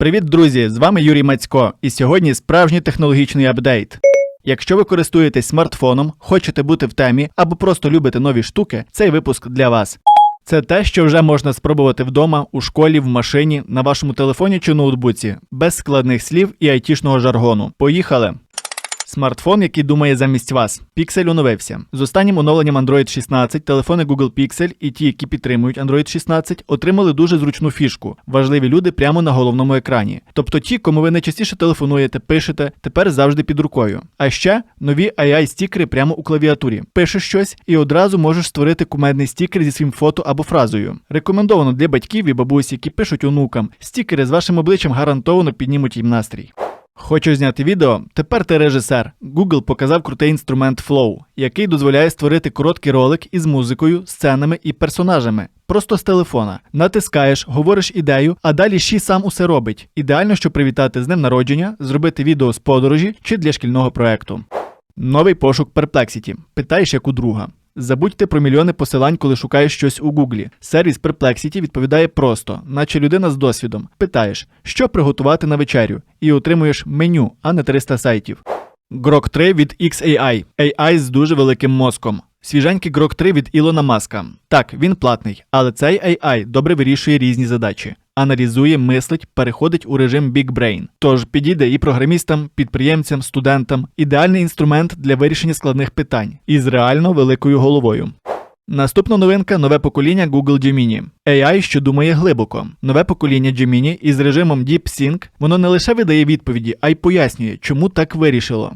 Привіт, друзі! З вами Юрій Мацько, і сьогодні справжній технологічний апдейт. Якщо ви користуєтесь смартфоном, хочете бути в темі або просто любите нові штуки, цей випуск для вас. Це те, що вже можна спробувати вдома, у школі, в машині, на вашому телефоні чи ноутбуці, без складних слів і айтішного жаргону. Поїхали! Смартфон, який думає замість вас. Pixel оновився. З останнім оновленням Android 16 телефони Google Pixel і ті, які підтримують Android 16, отримали дуже зручну фішку. Важливі люди прямо на головному екрані. Тобто ті, кому ви найчастіше телефонуєте, пишете, тепер завжди під рукою. А ще нові AI-стікери прямо у клавіатурі. Пишеш щось і одразу можеш створити кумедний стікер зі своїм фото або фразою. Рекомендовано для батьків і бабусь, які пишуть онукам. Стікери з вашим обличчям гарантовано піднімуть їм настрій. Хочеш зняти відео? Тепер ти режисер. Google показав крутий інструмент Flow, який дозволяє створити короткий ролик із музикою, сценами і персонажами. Просто з телефона. Натискаєш, говориш ідею, а далі ще сам усе робить. Ідеально, щоб привітати з днем народження, зробити відео з подорожі чи для шкільного проекту. Новий пошук Perplexity. Питаєш як у друга. Забудьте про мільйони посилань, коли шукаєш щось у Гуглі. Сервіс Perplexity відповідає просто, наче людина з досвідом. Питаєш, що приготувати на вечерю, і отримуєш меню, а не 300 сайтів. Grok 3 від XAI. AI з дуже великим мозком. Свіженький Grok 3 від Ілона Маска. Так, він платний, але цей AI добре вирішує різні задачі. Аналізує, мислить, переходить у режим Big Brain. Тож підійде і програмістам, підприємцям, студентам. Ідеальний інструмент для вирішення складних питань із реально великою головою. Наступна новинка нове покоління Google Gemini. AI, що думає глибоко. Нове покоління Gemini із режимом DeepSync, воно не лише видає відповіді, а й пояснює, чому так вирішило.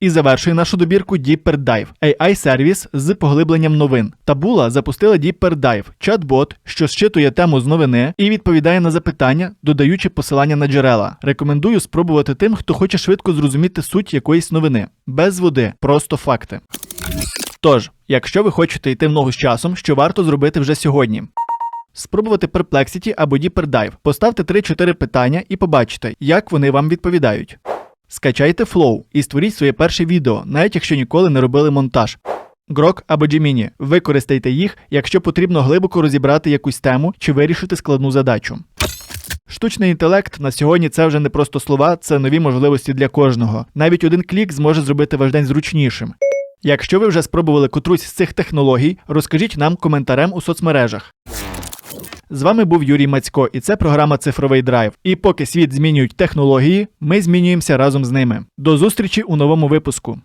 І завершує нашу добірку Deeper Dive – AI-сервіс з поглибленням новин. Табула запустила Deeper Dive – чат-бот, що зчитує тему з новини і відповідає на запитання, додаючи посилання на джерела. Рекомендую спробувати тим, хто хоче швидко зрозуміти суть якоїсь новини. Без води, просто факти. Тож, якщо ви хочете йти в ногу з часом, що варто зробити вже сьогодні? Спробувати Perplexity або Deeper Dive. Поставте 3-4 питання і побачите, як вони вам відповідають. Скачайте Flow і створіть своє перше відео, навіть якщо ніколи не робили монтаж. Grok або Gemini. Використайте їх, якщо потрібно глибоко розібрати якусь тему чи вирішити складну задачу. Штучний інтелект на сьогодні це вже не просто слова, це нові можливості для кожного. Навіть один клік зможе зробити ваш день зручнішим. Якщо ви вже спробували котрусь з цих технологій, розкажіть нам коментарем у соцмережах. З вами був Юрій Мацько, і це програма Цифровий Драйв. І поки світ змінюють технології, ми змінюємося разом з ними. До зустрічі у новому випуску.